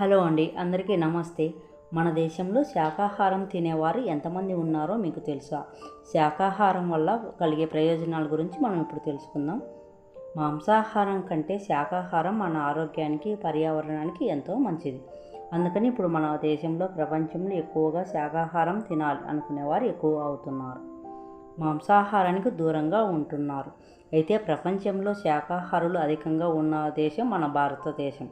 Hello అండి అందరికీ నమస్తే. మన దేశంలో శాకాహారం తినేవారు ఎంతమంది ఉన్నారో మీకు తెలుసా? శాకాహారం వల్ల కలిగే ప్రయోజనాల గురించి మనం ఇప్పుడు తెలుసుకుందాం. మాంసాహారం కంటే శాకాహారం మన ఆరోగ్యానికి పర్యావరణానికి ఎంతో మంచిది. అందుకని ఇప్పుడు మన దేశంలో ప్రపంచంలో ఎక్కువగా శాకాహారం తినాలి అనుకునేవారు ఎక్కువ అవుతున్నారు. మాంసాహారానికి దూరంగా ఉంటున్నారు. అయితే ప్రపంచంలో శాకాహారులు అధికంగా ఉన్న దేశం మన భారతదేశం.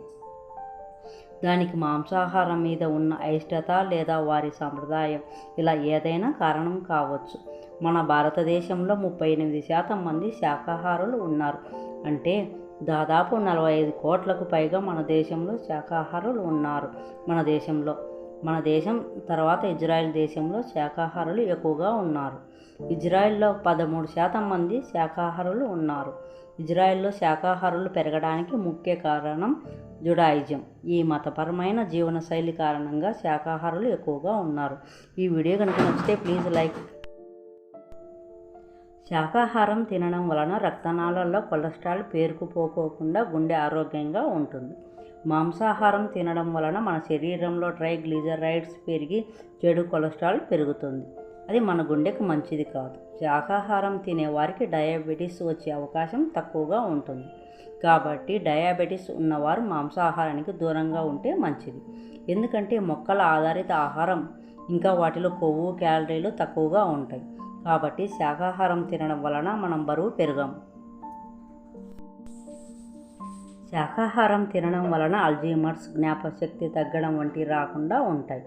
దానికి మాంసాహారం మీద ఉన్న అయిష్టత లేదా వారి సాంప్రదాయం ఇలా ఏదైనా కారణం కావచ్చు. మన భారతదేశంలో ముప్పై ఎనిమిది శాతం మంది శాకాహారులు ఉన్నారు. అంటే దాదాపు నలభై ఐదు కోట్లకు పైగా మన దేశంలో శాకాహారులు ఉన్నారు. మన దేశంలో మన దేశం తర్వాత ఇజ్రాయెల్ దేశంలో శాకాహారులు ఎక్కువగా ఉన్నారు. ఇజ్రాయెల్లో పదమూడు శాతం మంది శాకాహారులు ఉన్నారు. ఇజ్రాయెల్లో శాకాహారులు పెరగడానికి ముఖ్య కారణం జుడాయిజం. ఈ మతపరమైన జీవనశైలి కారణంగా శాకాహారులు ఎక్కువగా ఉన్నారు. ఈ వీడియో కనుక నచ్చితే ప్లీజ్ లైక్. శాకాహారం తినడం వలన రక్తనాళాల్లో కొలెస్ట్రాల్ పేరుకుపోకోకుండా గుండె ఆరోగ్యంగా ఉంటుంది. మాంసాహారం తినడం వలన మన శరీరంలో ట్రైగ్లిజరైడ్స్ పెరిగి చెడు కొలెస్ట్రాల్ పెరుగుతుంది. అది మన గుండెకు మంచిది కాదు. శాకాహారం తినే వారికి డయాబెటీస్ వచ్చే అవకాశం తక్కువగా ఉంటుంది. కాబట్టి డయాబెటీస్ ఉన్నవారు మాంసాహారానికి దూరంగా ఉంటే మంచిది. ఎందుకంటే మొక్కల ఆధారిత ఆహారం ఇంకా వాటిలో కొవ్వు క్యాలరీలు తక్కువగా ఉంటాయి. కాబట్టి శాకాహారం తినడం వలన మనం బరువు పెరగం. శాకాహారం తినడం వలన అల్జీమర్స్ జ్ఞాపశక్తి తగ్గడం వంటివి రాకుండా ఉంటాయి.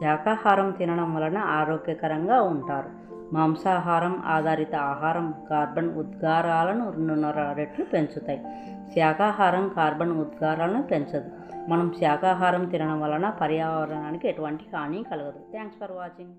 శాకాహారం తినడం వలన ఆరోగ్యకరంగా ఉంటారు. మాంసాహారం ఆధారిత ఆహారం కార్బన్ ఉద్గారాలను రెండున్నర రెట్లు పెంచుతాయి. శాకాహారం కార్బన్ ఉద్గారాలను పెంచదు. మనం శాకాహారం తినడం వలన పర్యావరణానికి ఎటువంటి హాని కలగదు. Thanks for watching.